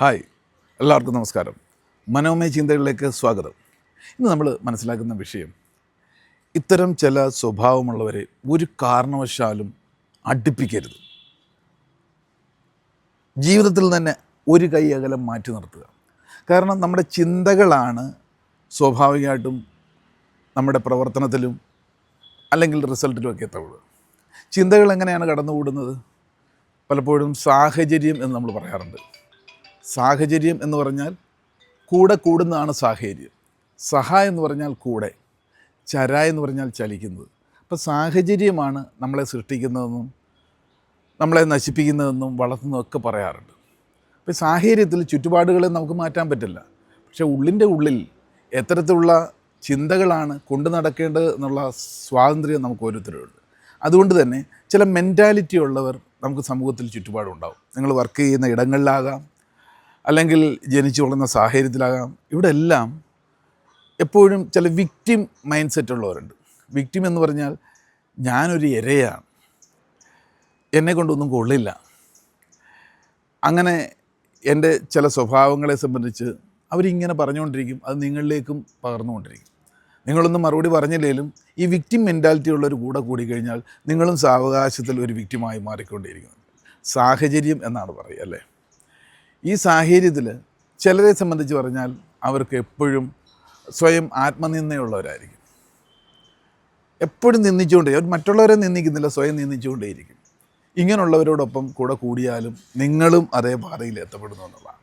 Hi എല്ലാവർക്കും നമസ്കാരം. മനോമയ ചിന്തകളിലേക്ക് സ്വാഗതം. ഇന്ന് നമ്മൾ മനസ്സിലാക്കുന്ന വിഷയം ഇത്തരം ചില സ്വഭാവമുള്ളവരെ ഒരു കാരണവശാലും അടുപ്പിക്കരുത്. ജീവിതത്തിൽ തന്നെ ഒരു കൈ അകലം മാറ്റി നിർത്തുക. കാരണം നമ്മുടെ ചിന്തകളാണ് സ്വാഭാവികമായിട്ടും നമ്മുടെ പ്രവർത്തനത്തിലും അല്ലെങ്കിൽ റിസൾട്ടിലും ഒക്കെ എത്തുള്ളത് ചിന്തകൾ എങ്ങനെയാണ് കടന്നുകൂടുന്നത്? പലപ്പോഴും സാഹചര്യം എന്ന് നമ്മൾ പറയാറുണ്ട്. സാഹചര്യം എന്ന് പറഞ്ഞാൽ കൂടെ കൂടുന്നതാണ് സാഹചര്യം. സഹ എന്ന് പറഞ്ഞാൽ കൂടെ ചര എന്ന് പറഞ്ഞാൽ ചലിക്കുന്നത്. അപ്പോൾ സാഹചര്യമാണ് നമ്മളെ സൃഷ്ടിക്കുന്നതെന്നും നമ്മളെ നശിപ്പിക്കുന്നതെന്നും വളർത്തുന്നതും ഒക്കെ പറയാറുണ്ട്. അപ്പോൾ സാഹചര്യത്തിൽ ചുറ്റുപാടുകളെ നമുക്ക് മാറ്റാൻ പറ്റില്ല. പക്ഷേ ഉള്ളിന്റെ ഉള്ളിൽ എത്തരത്തിലുള്ള ചിന്തകളാണ് കൊണ്ടു നടക്കേണ്ടത് എന്നുള്ള സ്വാതന്ത്ര്യം നമുക്ക് ഓരോരുത്തരുണ്ട്. അതുകൊണ്ട് തന്നെ ചില മെന്റാലിറ്റി ഉള്ളവർ നമുക്ക് സമൂഹത്തിൽ ചുറ്റുപാടുണ്ടാവും. നിങ്ങൾ വർക്ക് ചെയ്യുന്ന ഇടങ്ങളിലാകാം അല്ലെങ്കിൽ ജനിച്ചു വളർന്ന സാഹചര്യത്തിലാകാം. ഇവിടെ എല്ലാം എപ്പോഴും ചില വിക്റ്റിം മൈൻഡ് സെറ്റ് ഉള്ളവരുണ്ട്. വിക്റ്റിം എന്ന് പറഞ്ഞാൽ ഞാനൊരു ഇരയാണ്. എന്നെ കൊണ്ടൊന്നും കൊള്ളില്ല. അങ്ങനെ എന്റെ ചില സ്വഭാവങ്ങളെ സംബന്ധിച്ച് അവരിങ്ങനെ പറഞ്ഞുകൊണ്ടിരിക്കും. അത് നിങ്ങളിലേക്കും പകർന്നുകൊണ്ടിരിക്കും. നിങ്ങളൊന്നും മറുപടി പറഞ്ഞില്ലെങ്കിലും ഈ വിക്റ്റിം മെന്റാലിറ്റി ഉള്ളൊരു കൂടെ കൂടിക്കഴിഞ്ഞാൽ നിങ്ങളും സാവകാശത്തിൽ ഒരു വിക്റ്റിമായി മാറിക്കൊണ്ടിരിക്കുന്നു സാഹചര്യം എന്നാണ് പറയുക അല്ലേ? ഈ സാഹചര്യത്തിൽ ചിലരെ സംബന്ധിച്ച് പറഞ്ഞാൽ അവർക്ക് എപ്പോഴും സ്വയം ആത്മനിന്ദയുള്ളവരായിരിക്കും. എപ്പോഴും നിന്ദിച്ചുകൊണ്ടേ അവർ മറ്റുള്ളവരെ നിന്ദിക്കുന്നില്ല സ്വയം നിന്ദിച്ചുകൊണ്ടേയിരിക്കും. ഇങ്ങനെയുള്ളവരോടൊപ്പം കൂടെ കൂടിയാലും നിങ്ങളും അതേ പാതയിൽ എത്തപ്പെടുന്നു എന്നുള്ളതാണ്.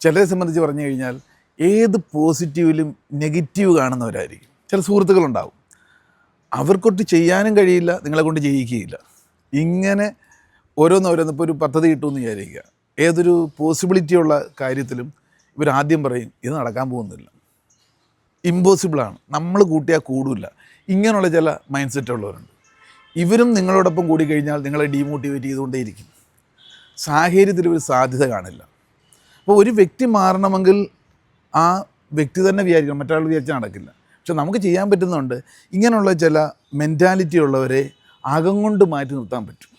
ചിലരെ സംബന്ധിച്ച് പറഞ്ഞു കഴിഞ്ഞാൽ ഏത് പോസിറ്റീവിലും നെഗറ്റീവ് കാണുന്നവരായിരിക്കും. ചില സുഹൃത്തുക്കളുണ്ടാവും. അവർക്കൊട്ട് ചെയ്യാനും കഴിയില്ല നിങ്ങളെ കൊണ്ട് ചെയ്യിക്കുകയില്ല ഇങ്ങനെ ഓരോന്നോരോന്ന് ഇപ്പോൾ ഒരു പദ്ധതി കിട്ടുമെന്ന് വിചാരിക്കുക. ഏതൊരു പോസിബിലിറ്റിയുള്ള കാര്യത്തിലും ഇവരാദ്യം പറയും ഇത് നടക്കാൻ പോകുന്നില്ല. ഇമ്പോസിബിളാണ് നമ്മൾ കൂട്ടിയാൽ കൂടില്ല. ഇങ്ങനെയുള്ള ചില മൈൻഡ് സെറ്റ് ഉള്ളവരുണ്ട്. ഇവരും നിങ്ങളോടൊപ്പം കൂടി കഴിഞ്ഞാൽ നിങ്ങളെ ഡീമോട്ടിവേറ്റ് ചെയ്തുകൊണ്ടേയിരിക്കും. സാഹചര്യത്തിൽ ഒരു സാധ്യത കാണില്ല. അപ്പോൾ ഒരു വ്യക്തി മാറണമെങ്കിൽ ആ വ്യക്തി തന്നെ വിചാരിക്കണം മറ്റൊരാൾ വിചാരിച്ചാൽ നടക്കില്ല. പക്ഷെ നമുക്ക് ചെയ്യാൻ പറ്റുന്നുണ്ട് ഇങ്ങനെയുള്ള ചില മെന്റാലിറ്റി ഉള്ളവരെ അകം കൊണ്ട് മാറ്റി നിർത്താൻ പറ്റും.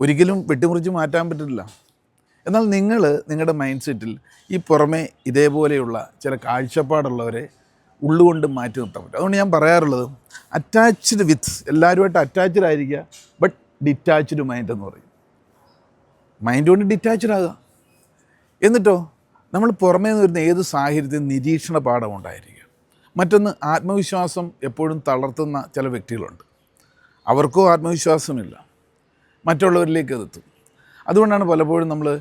ഒരിക്കലും വെട്ടിമുറിച്ച് മാറ്റാൻ പറ്റില്ല. എന്നാൽ നിങ്ങൾ നിങ്ങളുടെ മൈൻഡ് സെറ്റിൽ ഈ പുറമെ ഇതേപോലെയുള്ള ചില കാഴ്ചപ്പാടുള്ളവരെ ഉള്ളുകൊണ്ട് മാറ്റി നിർത്താൻ പറ്റും. അതുകൊണ്ട് ഞാൻ പറയാറുള്ളത് അറ്റാച്ച്ഡ് വിത്ത് എല്ലാവരുമായിട്ട് അറ്റാച്ച്ഡ് ആയിരിക്കുക ബട്ട് ഡിറ്റാച്ച്ഡ് മൈൻഡ് എന്ന് പറയും. മൈൻഡ് കൊണ്ട് ഡിറ്റാച്ച്ഡ് ആകുക എന്നിട്ടോ നമ്മൾ പുറമേ നിന്ന് വരുന്ന ഏത് സാഹചര്യത്തിൽ നിരീക്ഷണ പാഠം ഉണ്ടായിരിക്കുക മറ്റൊന്ന് ആത്മവിശ്വാസം എപ്പോഴും തളർത്തുന്ന ചില വ്യക്തികളുണ്ട്. അവർക്കോ ആത്മവിശ്വാസമില്ല. മറ്റുള്ളവരിലേക്ക് അതെത്തും അതുകൊണ്ടാണ് പലപ്പോഴും നമ്മൾ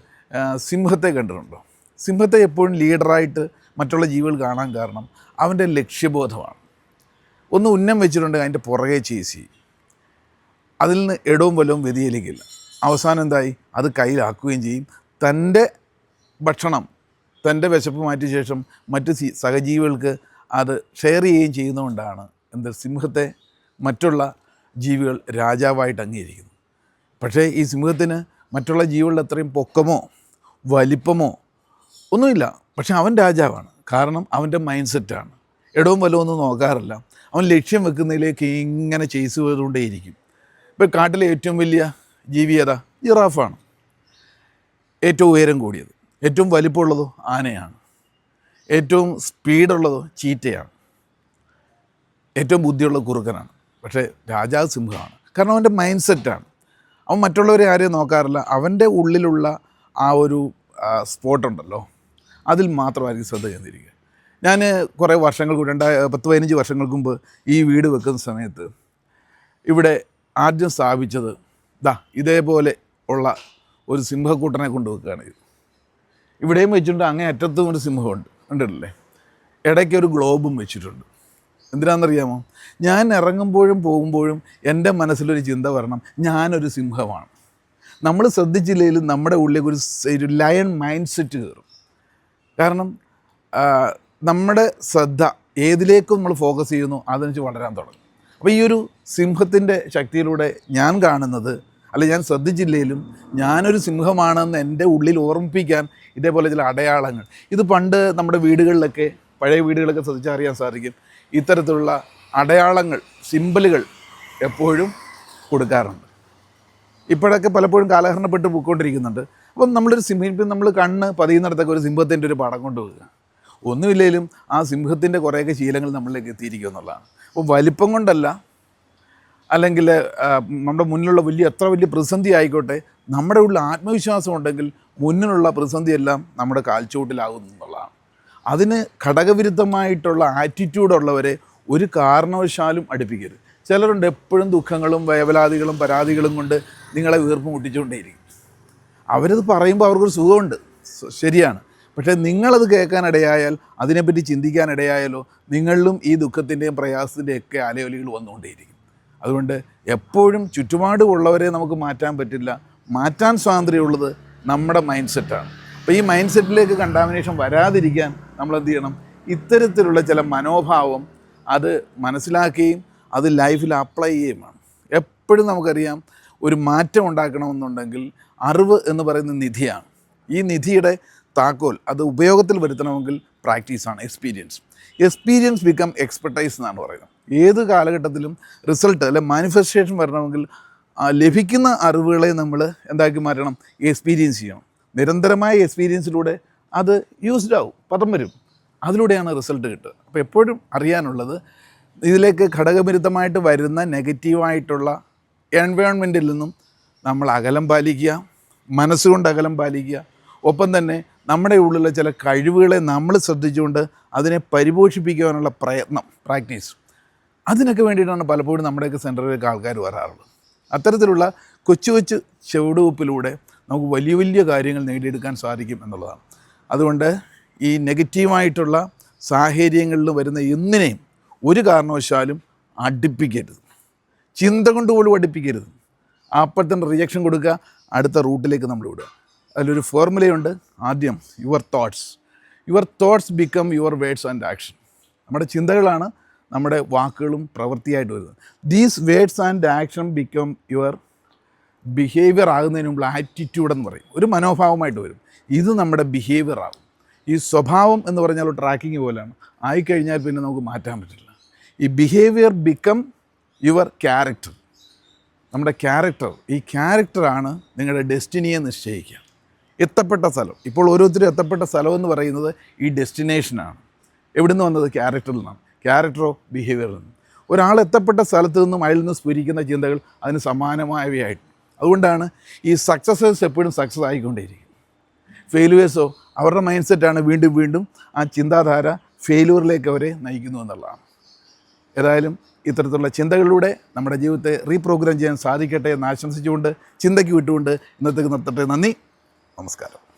സിംഹത്തെ കണ്ടിട്ടുണ്ടോ? സിംഹത്തെ എപ്പോഴും ലീഡറായിട്ട് മറ്റുള്ള ജീവികൾ കാണാൻ കാരണം അവന്റെ ലക്ഷ്യബോധമാണ്. ഒന്ന് ഉന്നം വെച്ചിട്ടുണ്ടെങ്കിൽ അതിന്റെ പുറകെ ചേസി അതിൽ നിന്ന് ഇടവും വലവും വ്യതിചലിക്കില്ല. അവസാനം എന്തായി? അത് കയ്യിലാക്കുകയും ചെയ്യും. തന്റെ ഭക്ഷണം തന്റെ വിശപ്പ് മാറ്റിയ ശേഷം മറ്റ് സഹജീവികൾക്ക് അത് ഷെയർ ചെയ്യുകയും ചെയ്യുന്നതുകൊണ്ടാണ് എന്ത്? സിംഹത്തെ മറ്റുള്ള ജീവികൾ രാജാവായിട്ട് അംഗീകരിക്കുന്നത്. പക്ഷേ ഈ സിംഹത്തിന് മറ്റുള്ള ജീവികളുടെ അത്രയും പൊക്കമോ? വലിപ്പമോ? ഒന്നുമില്ല. പക്ഷെ അവൻ രാജാവാണ്. കാരണം അവന്റെ മൈൻഡ് സെറ്റാണ് ഇടവും വല്ലതും ഒന്നും നോക്കാറില്ല. അവൻ ലക്ഷ്യം വെക്കുന്നതിലേക്ക് ഇങ്ങനെ ചെയ്സ് ചെയ്തുകൊണ്ടേയിരിക്കും. ഇപ്പോൾ കാട്ടിലെ ഏറ്റവും വലിയ ജീവി ഏതാ? ജിറാഫാണ്. ഏറ്റവും ഉയരം കൂടിയത്. ഏറ്റവും വലിപ്പമുള്ളതോ ആനയാണ്. ഏറ്റവും സ്പീഡുള്ളതോ ചീറ്റയാണ്. ഏറ്റവും ബുദ്ധിയുള്ള കുറുക്കനാണ്. പക്ഷേ രാജാവ് സിംഹമാണ്. കാരണം അവന്റെ മൈൻഡ് സെറ്റാണ് അവൻ മറ്റുള്ളവരെ ആരെയും നോക്കാറില്ല. അവന്റെ ഉള്ളിലുള്ള ആ ഒരു സ്പോട്ടുണ്ടല്ലോ അതിൽ മാത്രമായിരിക്കും ശ്രദ്ധ ചെയ്തിരിക്കുക ഞാൻ കുറേ വർഷങ്ങൾ രണ്ടായ പത്ത് പതിനഞ്ച് വർഷങ്ങൾക്ക് മുമ്പ് ഈ വീട് വെക്കുന്ന സമയത്ത് ഇവിടെ ആദ്യം സ്ഥാപിച്ചത് ദാ ഇതേപോലെ ഉള്ള ഒരു സിംഹക്കൂട്ടനെ കൊണ്ട് വെക്കുകയാണ് ഇത്. ഇവിടെയും വെച്ചിട്ടുണ്ട് അങ്ങേ അറ്റത്തും ഒരു സിംഹമുണ്ട് ഉണ്ടല്ലേ ഇടയ്ക്ക് ഒരു ഗ്ലോബും വെച്ചിട്ടുണ്ട്. എന്തിനാണെന്നറിയാമോ? ഞാൻ ഇറങ്ങുമ്പോഴും പോകുമ്പോഴും എന്റെ മനസ്സിലൊരു ചിന്ത വരണം ഞാനൊരു സിംഹമാണ്. നമ്മൾ ശ്രദ്ധിച്ചില്ലെങ്കിലും നമ്മുടെ ഉള്ളിലേക്ക് ഒരു ലയൺ മൈൻഡ് സെറ്റ് കയറും. കാരണം നമ്മുടെ ശ്രദ്ധ ഏതിലേക്കും നമ്മൾ ഫോക്കസ് ചെയ്യുന്നു അതനുസരിച്ച് വളരാൻ തുടങ്ങും. അപ്പോൾ ഈ ഒരു സിംഹത്തിന്റെ ശക്തിയിലൂടെ ഞാൻ കാണുന്നത് അല്ല ഞാൻ ശ്രദ്ധിച്ചില്ലെങ്കിലും ഞാനൊരു സിംഹമാണെന്ന് എന്റെ ഉള്ളിൽ ഓർമ്മിപ്പിക്കാൻ ഇതേപോലെ ചില അടയാളങ്ങൾ. ഇത് പണ്ട് നമ്മുടെ വീടുകളിലൊക്കെ പഴയ വീടുകളൊക്കെ ശ്രദ്ധിച്ചറിയാൻ സാധിക്കും. ഇത്തരത്തിലുള്ള അടയാളങ്ങൾ സിമ്പലുകൾ എപ്പോഴും കൊടുക്കാറുണ്ട്. ഇപ്പോഴൊക്കെ പലപ്പോഴും കാലഹരണപ്പെട്ട് പോയിക്കൊണ്ടിരിക്കുന്നുണ്ട്. അപ്പം നമ്മളൊരു സിംഹം ഇപ്പം നമ്മൾ കണ്ണ് പതിയുന്നിടത്തൊക്കെ ഒരു സിംഹത്തിന്റെ ഒരു പടം കൊണ്ടുപോകുക ഒന്നുമില്ലെങ്കിലും ആ സിംഹത്തിന്റെ കുറേയൊക്കെ ശീലങ്ങൾ നമ്മളിലേക്ക് എത്തിയിരിക്കും എന്നുള്ളതാണ്. അപ്പോൾ വലിപ്പം കൊണ്ടല്ല അല്ലെങ്കിൽ നമ്മുടെ മുന്നിലുള്ള വലിയ എത്ര വലിയ പ്രതിസന്ധി ആയിക്കോട്ടെ നമ്മുടെ ഉള്ളിൽ ആത്മവിശ്വാസം ഉണ്ടെങ്കിൽ മുന്നിലുള്ള പ്രതിസന്ധിയെല്ലാം നമ്മുടെ കാൽച്ചുവട്ടിലാകും എന്നുള്ളതാണ്. അതിന് ഘടകവിരുദ്ധമായിട്ടുള്ള ആറ്റിറ്റ്യൂഡുള്ളവരെ ഒരു കാരണവശാലും അടുപ്പിക്കരുത്. ചിലരുണ്ട് എപ്പോഴും ദുഃഖങ്ങളും വേവലാതികളും പരാതികളും കൊണ്ട് നിങ്ങളെ വീർപ്പ് മുട്ടിച്ചുകൊണ്ടേയിരിക്കും. അവരത് പറയുമ്പോൾ അവർക്കൊരു സുഖമുണ്ട്. ശരിയാണ്. പക്ഷേ നിങ്ങളത് കേൾക്കാനിടയായാൽ അതിനെപ്പറ്റി ചിന്തിക്കാനിടയായാലോ നിങ്ങളിലും ഈ ദുഃഖത്തിന്റെയും പ്രയാസത്തിന്റെയും ഒക്കെ അലയൊലികൾ വന്നുകൊണ്ടേയിരിക്കും. അതുകൊണ്ട് എപ്പോഴും ചുറ്റുപാടുമുള്ളവരെ നമുക്ക് മാറ്റാൻ പറ്റില്ല. മാറ്റാൻ സ്വാതന്ത്ര്യമുള്ളത് നമ്മുടെ മൈൻഡ് സെറ്റാണ് അപ്പോൾ ഈ മൈൻഡ് സെറ്റിലേക്ക് കണ്ടാമിനേഷൻ വരാതിരിക്കാൻ നമ്മൾ എന്ത് ചെയ്യണം? ഇത്തരത്തിലുള്ള ചില മനോഭാവം അത് മനസ്സിലാക്കുകയും അത് ലൈഫിൽ അപ്ലൈ ചെയ്യുകയും വേണം. എപ്പോഴും നമുക്കറിയാം ഒരു മാറ്റം ഉണ്ടാക്കണമെന്നുണ്ടെങ്കിൽ അറിവ് എന്ന് പറയുന്ന നിധിയാണ്. ഈ നിധിയുടെ താക്കോൽ അത് ഉപയോഗത്തിൽ വരുത്തണമെങ്കിൽ പ്രാക്ടീസാണ് എക്സ്പീരിയൻസ്. എക്സ്പീരിയൻസ് ബിക്കം എക്സ്പെർട്ടൈസ് എന്നാണ് പറയുന്നത്. ഏത് കാലഘട്ടത്തിലും റിസൾട്ട് അല്ലെ മാനിഫെസ്റ്റേഷൻ വരണമെങ്കിൽ ലഭിക്കുന്ന അറിവുകളെ നമ്മൾ എന്താക്കി മാറ്റണം? എക്സ്പീരിയൻസ് ചെയ്യണം. നിരന്തരമായ എക്സ്പീരിയൻസിലൂടെ അത് യൂസ്ഡ് ആവും പദം വരും. അതിലൂടെയാണ് റിസൾട്ട് കിട്ടുക. അപ്പോൾ എപ്പോഴും അറിയാനുള്ളത് ഇതിലേക്ക് ഘടകവിരുദ്ധമായിട്ട് വരുന്ന നെഗറ്റീവായിട്ടുള്ള എൻവയോൺമെന്റിൽ നിന്നും നമ്മൾ അകലം പാലിക്കുക മനസ്സുകൊണ്ട് അകലം പാലിക്കുക. ഒപ്പം തന്നെ നമ്മുടെ ഉള്ളിലെ ചില കഴിവുകളെ നമ്മൾ ശ്രദ്ധിച്ചുകൊണ്ട് അതിനെ പരിപോഷിപ്പിക്കുവാനുള്ള പ്രയത്നം പ്രാക്ടീസ്. അതിനൊക്കെ വേണ്ടിയിട്ടാണ് പലപ്പോഴും നമ്മുടെയൊക്കെ സെന്ററിലേക്ക് ആൾക്കാർ വരാറുള്ളത്. അത്തരത്തിലുള്ള കൊച്ചു കൊച്ചു ചുവടുവെപ്പിലൂടെ നമുക്ക് വലിയ വലിയ കാര്യങ്ങൾ നേടിയെടുക്കാൻ സാധിക്കും എന്നുള്ളതാണ്. അതുകൊണ്ട് ഈ നെഗറ്റീവായിട്ടുള്ള സാഹചര്യങ്ങളിൽ വരുന്ന എന്തിനേയും ഒരു കാരണവശാലും അടുപ്പിക്കരുത്. ചിന്ത കൊണ്ട് പോലും അടുപ്പിക്കരുത്. അപ്പോൾ റിയാക്ഷൻ കൊടുക്കുക അടുത്ത റൂട്ടിലേക്ക് നമ്മൾ വിടുക. അതിലൊരു ഫോർമുലയുണ്ട് ആദ്യം your thoughts your thoughts become your words and action നമ്മുടെ ചിന്തകളാണ് നമ്മുടെ വാക്കുകളും പ്രവൃത്തിയായിട്ട് വരുന്നത്. These words and action become your behaviour ആകുന്നതിന് മുമ്പ് ആറ്റിറ്റ്യൂഡ് എന്ന് പറയും. ഒരു മനോഭാവമായിട്ട് വരും. ഇത് നമ്മുടെ ബിഹേവിയർ ആകും ഈ സ്വഭാവം എന്ന് പറഞ്ഞാൽ ട്രാക്കിംഗ് പോലെയാണ്. ആയിക്കഴിഞ്ഞാൽ പിന്നെ നമുക്ക് മാറ്റാൻ പറ്റില്ല. ഈ ബിഹേവിയർ ബിക്കം യുവർ ക്യാരക്ടർ നമ്മുടെ ക്യാരക്ടർ ഈ ക്യാരക്ടറാണ് നിങ്ങളുടെ ഡെസ്റ്റിനിയെ നിശ്ചയിക്കുക. എത്തപ്പെട്ട സ്ഥലം. ഇപ്പോൾ ഓരോരുത്തരും എത്തപ്പെട്ട സ്ഥലം എന്ന് പറയുന്നത് ഈ ഡെസ്റ്റിനേഷനാണ് എവിടെ നിന്ന് വന്നത്? ക്യാരക്ടറിൽ നിന്നാണ്. ക്യാരക്ടറോ ബിഹേവിയറിൽ നിന്ന്. ഒരാൾ എത്തപ്പെട്ട സ്ഥലത്ത് നിന്നും അയാളിൽ നിന്ന് സ്ഫുരിക്കുന്ന ചിന്തകൾ അതിന് സമാനമായവയായിട്ട്. അതുകൊണ്ടാണ് ഈ സക്സസേഴ്സ് എപ്പോഴും സക്സസ് ആയിക്കൊണ്ടേയിരിക്കും ഫെയിലുവേഴ്സോ അവരുടെ മൈൻഡ് സെറ്റാണ് വീണ്ടും വീണ്ടും ആ ചിന്താധാര ഫെയിലുവറിലേക്ക് അവരെ നയിക്കുന്നു എന്നുള്ളതാണ്. ഏതായാലും ഇത്തരത്തിലുള്ള ചിന്തകളിലൂടെ നമ്മുടെ ജീവിതത്തെ റീപ്രോഗ്രാം ചെയ്യാൻ സാധിക്കട്ടെ എന്ന് ആശംസിച്ചുകൊണ്ട് ചിന്തയ്ക്ക് വിട്ടുകൊണ്ട് ഇന്നത്തേക്ക് നിർത്തട്ടെ. നന്ദി. നമസ്കാരം.